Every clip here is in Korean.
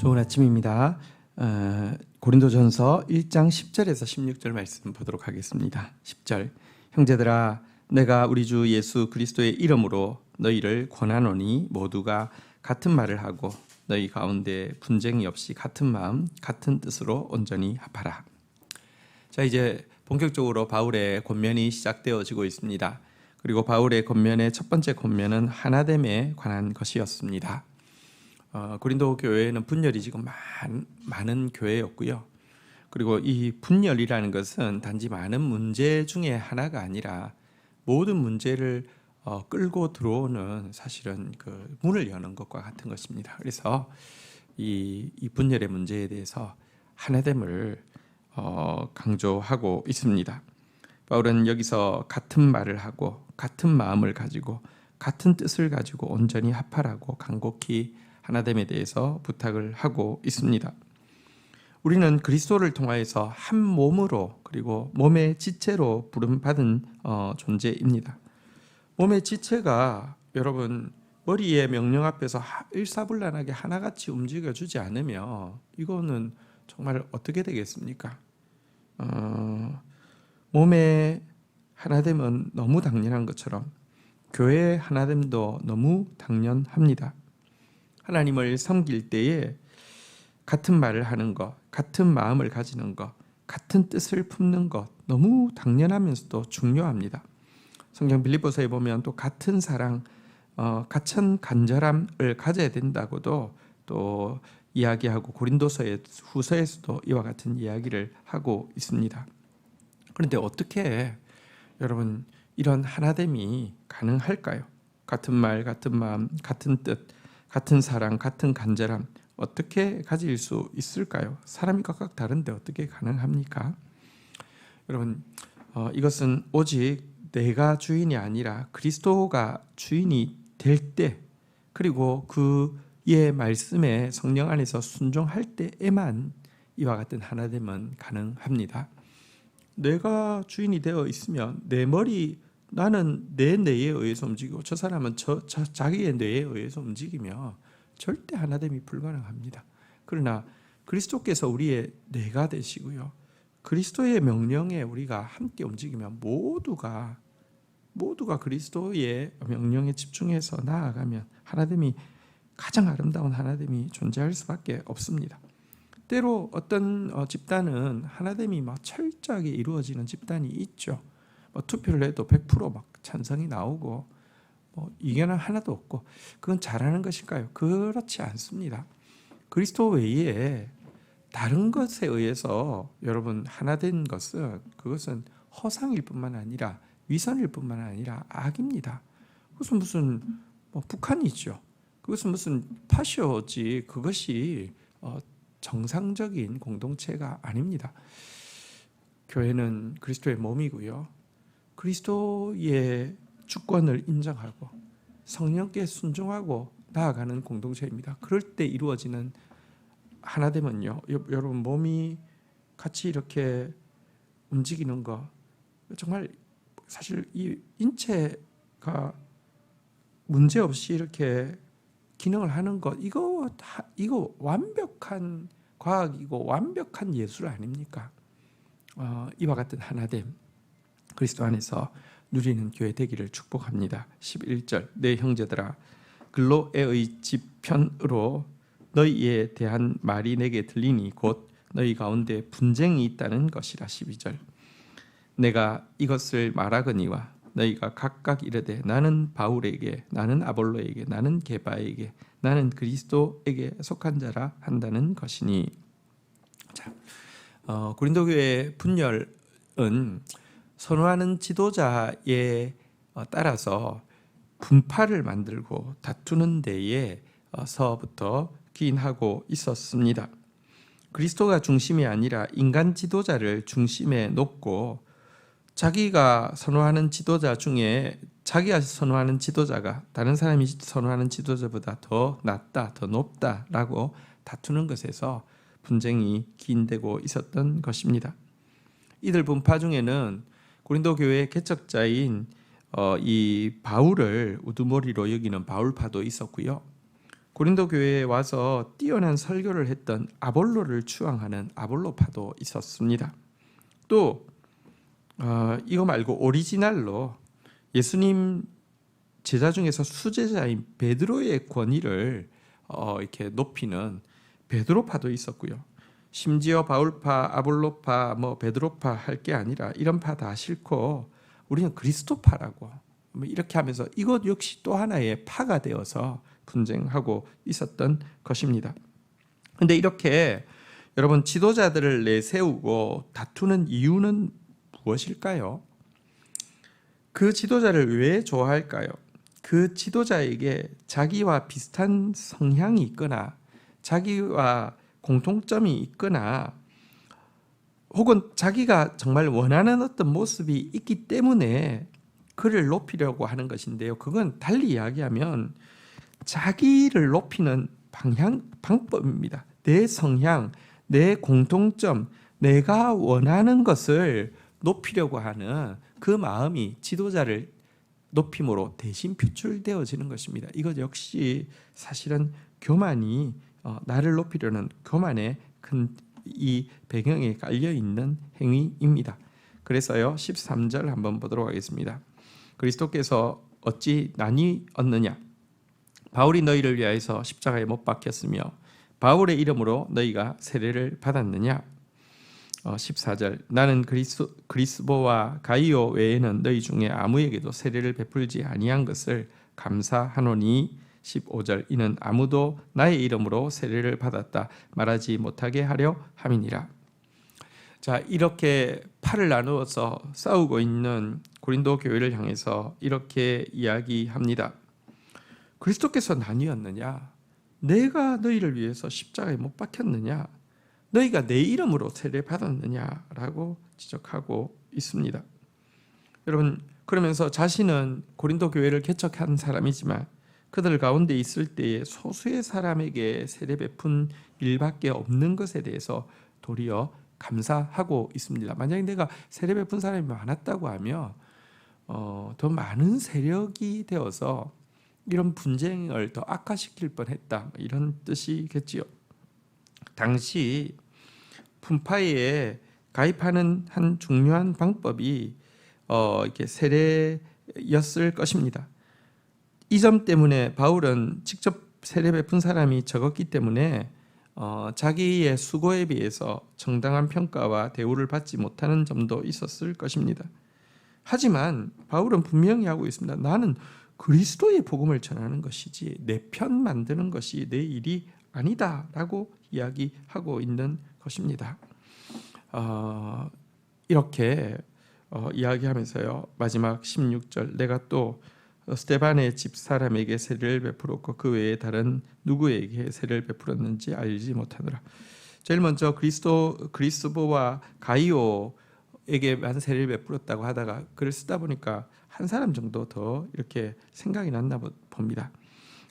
좋은 아침입니다. 어, 고린도전서 1장 10절에서 16절 말씀 보도록 하겠습니다. 10절 형제들아 내가 우리 주 예수 그리스도의 이름으로 너희를 권하노니 모두가 같은 말을 하고 너희 가운데 분쟁이 없이 같은 마음 같은 뜻으로 온전히 합하라. 자 이제 본격적으로 바울의 권면이 시작되어지고 있습니다. 그리고 바울의 권면의 첫 번째 권면은 하나됨에 관한 것이었습니다. 어, 고린도 교회에는 분열이 지금 많, 많은 교회였고요. 그리고 이 분열이라는 것은 단지 많은 문제 중에 하나가 아니라 모든 문제를 어, 끌고 들어오는 사실은 그 문을 여는 것과 같은 것입니다. 그래서 이, 이 분열의 문제에 대해서 하나됨을 어, 강조하고 있습니다. 바울은 여기서 같은 말을 하고 같은 마음을 가지고 같은 뜻을 가지고 온전히 합하라고 간곡히 하나됨에 대해서 부탁을 하고 있습니다. 우리는 그리스도를 통하여서 한 몸으로 그리고 몸의 지체로 부름받은 어, 존재입니다. 몸의 지체가 여러분 머리의 명령 앞에서 일사불란하게 하나같이 움직여주지 않으면 이거는 정말 어떻게 되겠습니까? 어, 몸의 하나됨은 너무 당연한 것처럼 교회의 하나됨도 너무 당연합니다. 하나님을 섬길 때에 같은 말을 하는 것, 같은 마음을 가지는 것, 같은 뜻을 품는 것 너무 당연하면서도 중요합니다. 성경 빌립보서에 보면 또 같은 사랑, 어, 같은 간절함을 가져야 된다고도 또 이야기하고 고린도서의 후서에서도 이와 같은 이야기를 하고 있습니다. 그런데 어떻게 여러분 이런 하나됨이 가능할까요? 같은 말, 같은 마음, 같은 뜻, 같은 사랑, 같은 간절함 어떻게 가질 수 있을까요? 사람이 각각 다른데 어떻게 가능합니까? 여러분 어, 이것은 오직 내가 주인이 아니라 그리스도가 주인이 될 때 그리고 그의 말씀에 성령 안에서 순종할 때에만 이와 같은 하나됨은 가능합니다. 내가 주인이 되어 있으면 내 머리 나는 내 뇌에 의해서 움직이고 저 사람은 저, 저 자기의 뇌에 의해서 움직이며 절대 하나됨이 불가능합니다. 그러나 그리스도께서 우리의 뇌가 되시고요. 그리스도의 명령에 우리가 함께 움직이면 모두가 모두가 그리스도의 명령에 집중해서 나아가면 하나됨이 가장 아름다운 하나됨이 존재할 수밖에 없습니다. 때로 어떤 어, 집단은 하나됨이 막 철저하게 이루어지는 집단이 있죠. 뭐 투표를 해도 100%막 찬성이 나오고 뭐 이견은 하나도 없고 그건 잘하는 것일까요? 그렇지 않습니다. 그리스도 외에 다른 것에 의해서 여러분 하나 된 것은 그것은 허상일 뿐만 아니라 위선일 뿐만 아니라 악입니다. 그것은 무슨 뭐 북한이죠. 그것은 무슨 파쇼지 그것이 어, 정상적인 공동체가 아닙니다. 교회는 그리스도의 몸이고요. 그리스도의 주권을 인정하고 성령께 순종하고 나아가는 공동체입니다. 그럴 때 이루어지는 하나됨은요. 여러분 몸이 같이 이렇게 움직이는 거 정말 사실 이 인체가 문제 없이 이렇게 기능을 하는 것 이거 다 이거 완벽한 과학이고 완벽한 예술 아닙니까? 어, 이와 같은 하나됨 그리스도 안에서 누리는 교회 되기를 축복합니다. 11절 내 형제들아 글로에의 지편으로 너희에 대한 말이 내게 들리니 곧 너희 가운데 분쟁이 있다는 것이라 12절 내가 이것을 말하거니와 너희가 각각 이르되 나는 바울에게 나는 아볼로에게 나는 게바에게 나는 그리스도에게 속한 자라 한다는 것이니 자 어, 고린도 교회 분열은 선호하는 지도자에 어, 따라서 분파를 만들고 다투는 데에서부터 기인하고 있었습니다. 그리스도가 중심이 아니라 인간 지도자를 중심에 놓고 자기가 선호하는 지도자 중에 자기가 선호하는 지도자가 다른 사람이 선호하는 지도자보다 더 낫다, 더 높다라고 다투는 것에서 분쟁이 기인되고 있었던 것입니다. 이들 분파 중에는 고린도 교회의 개척자인 어, 이 바울을 우두머리로 여기는 바울파도 있었고요. 고린도 교회에 와서 뛰어난 설교를 했던 아볼로를 추앙하는 아볼로파도 있었습니다. 또 어, 이거 말고 오리지널로 예수님 제자 중에서 수제자인 베드로의 권위를 어, 이렇게 높이는 베드로파도 있었고요. 심지어 바울파, 아볼로파, 뭐 베드로파 할 게 아니라 이런 파 다 싫고 우리는 그리스도파라고 뭐 이렇게 하면서 이것 역시 또 하나의 파가 되어서 분쟁하고 있었던 것입니다. 근데 이렇게 여러분 지도자들을 내세우고 다투는 이유는 무엇일까요? 그 지도자를 왜 좋아할까요? 그 지도자에게 자기와 비슷한 성향이 있거나 자기와 공통점이 있거나 혹은 자기가 정말 원하는 어떤 모습이 있기 때문에 그를 높이려고 하는 것인데요. 그건 달리 이야기하면 자기를 높이는 방향 방법입니다. 내 성향, 내 공통점, 내가 원하는 것을 높이려고 하는 그 마음이 지도자를 높임으로 대신 표출되어지는 것입니다. 이것 역시 사실은 교만이 어, 나를 높이려는 교만의 큰 이 배경에 깔려 있는 행위입니다. 그래서요 13절 한번 보도록 하겠습니다. 그리스도께서 어찌 난이 얻느냐? 바울이 너희를 위하여서 십자가에 못 박혔으며 바울의 이름으로 너희가 세례를 받았느냐? 어, 14절 나는 그리스, 그리스보와 가이오 외에는 너희 중에 아무에게도 세례를 베풀지 아니한 것을 감사하노니 15절 이는 아무도 나의 이름으로 세례를 받았다 말하지 못하게 하려 함이니라. 자, 이렇게 팔을 나누어서 싸우고 있는 고린도 교회를 향해서 이렇게 이야기합니다. 그리스도께서 나뉘었느냐? 내가 너희를 위해서 십자가에 못 박혔느냐? 너희가 내 이름으로 세례 받았느냐라고 지적하고 있습니다. 여러분 그러면서 자신은 고린도 교회를 개척한 사람이지만 그들 가운데 있을 때에 소수의 사람에게 세례 베푼 일밖에 없는 것에 대해서 도리어 감사하고 있습니다. 만약에 내가 세례 베푼 사람이 많았다고 하면 어, 더 많은 세력이 되어서 이런 분쟁을 더 악화시킬 뻔했다 이런 뜻이겠지요. 당시 분파에 가입하는 한 중요한 방법이 어, 이렇게 세례였을 것입니다. 이 점 때문에 바울은 직접 세례 베푼 사람이 적었기 때문에 어, 자기의 수고에 비해서 정당한 평가와 대우를 받지 못하는 점도 있었을 것입니다. 하지만 바울은 분명히 하고 있습니다. 나는 그리스도의 복음을 전하는 것이지 내 편 만드는 것이 내 일이 아니다라고 이야기하고 있는 것입니다. 어, 이렇게 어, 이야기하면서요 마지막 16절 내가 또 스테반의 집 사람에게 세례를 베풀었고 그 외에 다른 누구에게 세례를 베풀었는지 알지 못하노라. 제일 먼저 그리스도 그리스보와 가이오에게만 세례를 베풀었다고 하다가 글을 쓰다 보니까 한 사람 정도 더 이렇게 생각이 났나 봅니다.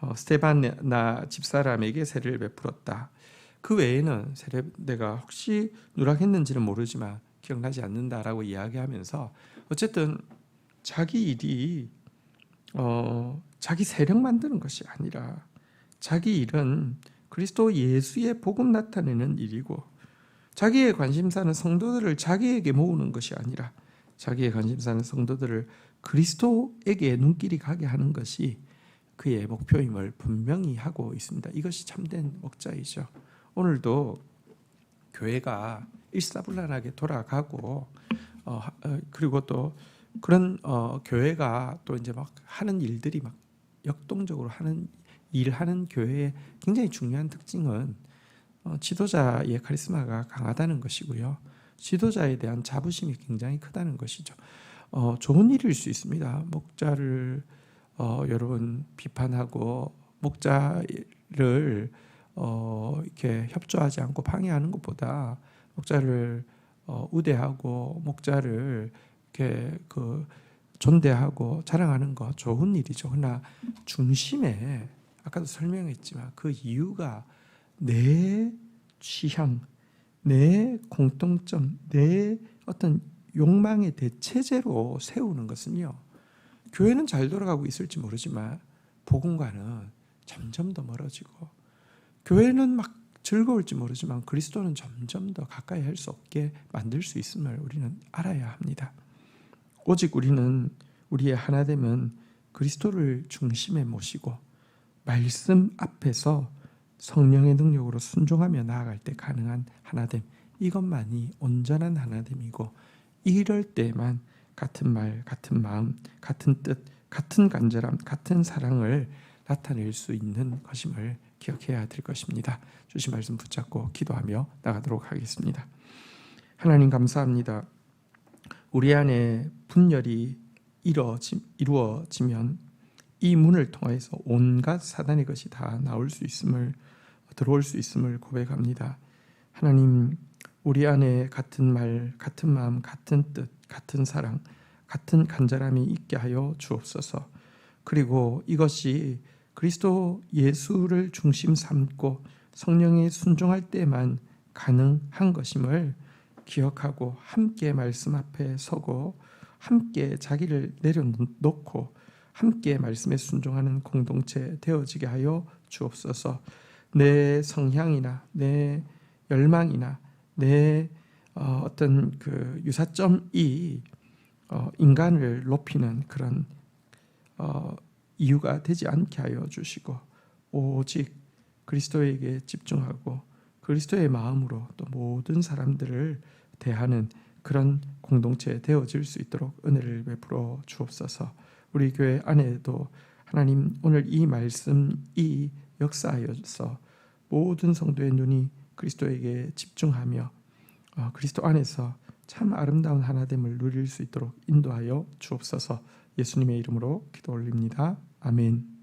어, 스테반나 집사람에게 세례를 베풀었다. 그 외에는 세례 내가 혹시 누락했는지는 모르지만 기억나지 않는다라고 이야기하면서 어쨌든 자기 일이 어, 자기 세력 만드는 것이 아니라 자기 일은 그리스도 예수의 복음 나타내는 일이고 자기의 관심사는 성도들을 자기에게 모으는 것이 아니라 자기의 관심사는 성도들을 그리스도에게 눈길이 가게 하는 것이 그의 목표임을 분명히 하고 있습니다. 이것이 참된 목자이죠. 오늘도 교회가 일사불란하게 돌아가고 어, 어, 그리고 또 그런 어, 교회가 또 이제 막 하는 일들이 막 역동적으로 하는 일하는 교회의 굉장히 중요한 특징은 어, 지도자의 카리스마가 강하다는 것이고요. 지도자에 대한 자부심이 굉장히 크다는 것이죠. 어, 좋은 일일 수 있습니다. 목자를 어, 여러분 비판하고 목자를 어, 이렇게 협조하지 않고 방해하는 것보다 목자를 어, 우대하고 목자를 그 존대하고 자랑하는 거 좋은 일이죠. 그러나 중심에 아까도 설명했지만 그 이유가 내 취향, 내 공통점, 내 어떤 욕망의 대체제로 세우는 것은요. 교회는 잘 돌아가고 있을지 모르지만 복음과는 점점 더 멀어지고 교회는 막 즐거울지 모르지만 그리스도는 점점 더 가까이 할 수 없게 만들 수 있음을 우리는 알아야 합니다. 오직 우리는 우리의 하나됨은 그리스도를 중심에 모시고 말씀 앞에서 성령의 능력으로 순종하며 나아갈 때 가능한 하나됨 이것만이 온전한 하나됨이고 이럴 때만 같은 말, 같은 마음, 같은 뜻, 같은 간절함, 같은 사랑을 나타낼 수 있는 것임을 기억해야 될 것입니다. 주신 말씀 붙잡고 기도하며 나가도록 하겠습니다. 하나님 감사합니다. 우리 안에 분열이 이루어지, 이루어지면 이 문을 통해서 온갖 사단의 것이 다 나올 수 있음을 들어올 수 있음을 고백합니다. 하나님 우리 안에 같은 말, 같은 마음, 같은 뜻, 같은 사랑, 같은 간절함이 있게 하여 주옵소서. 그리고 이것이 그리스도 예수를 중심 삼고 성령에 순종할 때만 가능한 것임을 기억하고 함께 말씀 앞에 서고 함께 자기를 내려놓고 함께 말씀에 순종하는 공동체 되어지게 하여 주옵소서. 내 성향이나 내 열망이나 내 어, 어떤 그 유사점이 어, 인간을 높이는 그런 어, 이유가 되지 않게 하여 주시고 오직 그리스도에게 집중하고 그리스도의 마음으로 또 모든 사람들을 대하는 그런 공동체 되어질 수 있도록 은혜를 베풀어 주옵소서. 우리 교회 안에도 하나님 오늘 이 말씀 이 역사하여서 모든 성도의 눈이 그리스도에게 집중하며 어, 그리스도 안에서 참 아름다운 하나됨을 누릴 수 있도록 인도하여 주옵소서. 예수님의 이름으로 기도 올립니다. 아멘.